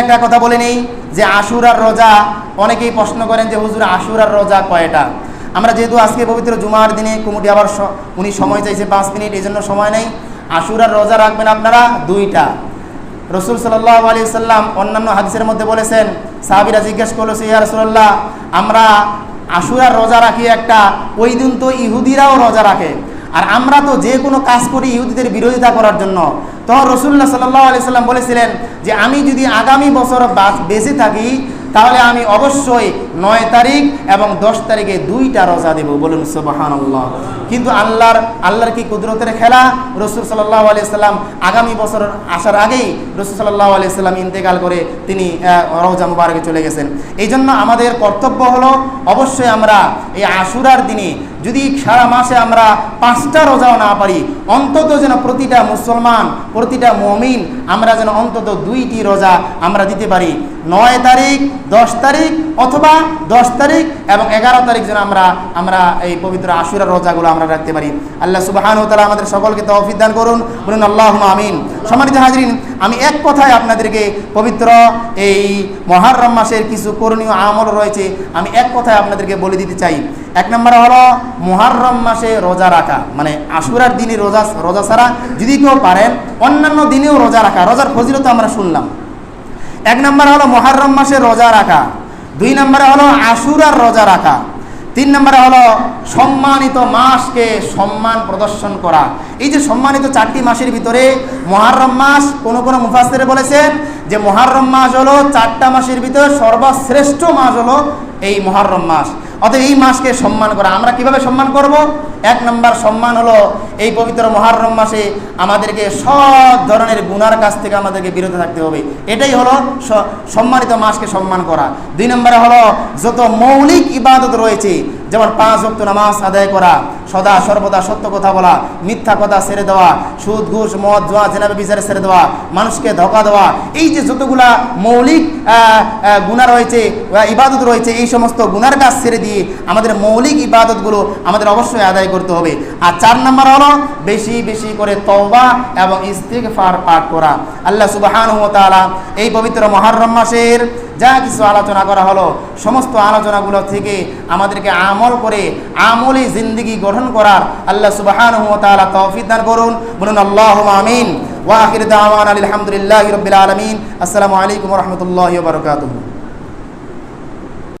একটা কথা বলে নেই যে আশুরার রোজা, অনেকেই প্রশ্ন করেন যে হুজুর, আশুরার রোজা কয়টা? আমরা যেহেতু আজকে পবিত্র জুমার দিনে কুমুটি আবার উনি সময় চাইছে পাঁচ মিনিট এই জন্য সময় নেই। আশুরার রোজা রাখবেন আপনারা দুইটা। রসুল সাল্লাহ আলী সাল্লাম অন্যান্য হাদিসের মধ্যে বলেছেন, সাহাবিরা জিজ্ঞেস করল, সে ইয়া রসুল্লাহ আমরা আশুরার রোজা রাখি একটা, ওই দিন তো ইহুদিরাও রোজা রাখে। আর আমরা তো যে কোনো কাজ করি ইহুদিদের বিরোধিতা করার জন্য। তখন রসুল্লাহ সাল্লাহ আলি সাল্লাম বলেছিলেন যে আমি যদি আগামী বছর বাঁচ- থাকি, তাহলে আমি অবশ্যই নয় তারিখ এবং দশ তারিখে দুইটা রোজা দেব। বলুন সুবাহান কিন্তু আল্লাহর আল্লাহর কি কুদরতের খেলা? রসুল সাল্লাহ আলি সাল্লাম আগামী বছর আসার আগেই রসুল সাল্লাহ আলি সাল্লাম ইন্তেকাল করে তিনি রওজা মুবারকে চলে গেছেন। এই জন্য আমাদের কর্তব্য হলো অবশ্যই আমরা এই আশুরার দিনে যদি সারা মাসে আমরা পাঁচটা রোজাও না পারি, অন্তত যেন প্রতিটা মুসলমান প্রতিটা মমিন, আমরা যেন অন্তত দুইটি রোজা আমরা দিতে পারি। নয় তারিখ, দশ তারিখ অথবা দশ তারিখ এবং এগারো তারিখ যেন আমরা আমরা এই পবিত্র আশুরার রোজাগুলো আমরা রাখতে পারি। আল্লাহ সুবাহান তালা আমাদের সকলকে তৌফিক দান করুন, বলুন আল্লাহ আমিন। সম্মানিত হাজরিন, আমি এক কথায় আপনাদেরকে পবিত্র এই মহারম মাসের কিছু করণীয় আমল রয়েছে, আমি এক কথায় আপনাদেরকে বলে দিতে চাই। এক নম্বর হলো মহারম মাসে রোজা রাখা মানে আশুরার দিনে রোজা রোজা ছাড়া যদি কেউ পারেন অন্যান্য দিনেও রোজা রাখা। রোজার ফজিলত আমরা শুনলাম। এক নম্বর হলো মহারম মাসে রোজা রাখা। দুই নম্বরে হলো আশুরার রোজা রাখা। তিন নম্বরে হলো সম্মানিত মাসকে সম্মান প্রদর্শন করা। এই যে সম্মানিত চারটি মাসের ভিতরে মহারম মাস, কোনো কোনো মুফাসিরে বলেছেন যে মহারম মাস হলো চারটা মাসের ভিতরে সর্বশ্রেষ্ঠ মাস হলো এই মহারম মাস। অতএব এই মাসকে সম্মান করা। আমরা কীভাবে সম্মান করব? এক নম্বর সম্মান হলো এই পবিত্র মহারম মাসে আমাদেরকে সব ধরনের গুনার কাছ থেকে আমাদেরকে বিরত থাকতে হবে। এটাই হলো সম্মানিত মাসকে সম্মান করা। দুই নম্বরে হলো, যত মৌলিক ইবাদত রয়েছে যেমন পাঁচ ওয়াক্ত নামাজ আদায় করা, সদা সর্বদা সত্য কথা বলা, মিথ্যা কথা ছেড়ে দেওয়া, সুদ, ঘুষ, মদ, জোয়া জেনাবে বিচারে ছেড়ে দেওয়া, মানুষকে ধোকা দেওয়া, এই যে যতগুলা মৌলিক গুণা রয়েছে ইবাদত রয়েছে, এই সমস্ত গুনার কাজ ছেড়ে দিয়ে আমাদের মৌলিক ইবাদতগুলো আমাদের অবশ্যই আদায় করতে হবে। আর চার নম্বর হলো বেশি বেশি করে তওবা এবং ইস্তিগফার পাঠ করা। আল্লাহ সুবহানাহু ওয়া এই পবিত্র মহরম মাসের যা কিছু আলোচনা করা হলো, সমস্ত আলোচনাগুলো থেকে আমাদেরকে আমল করে আমলি জিন্দিগি গঠন করার আল্লাহ তাআলা তৌফিক দান করুন। বলুন আল্লাহ আমিন। ওয়াহির দাওয়ান আলহামদুলিল্লাহ রবিল আলমিন। আসসালামু আলাইকুম রহমতুল্লাহ বারাকাতুহু।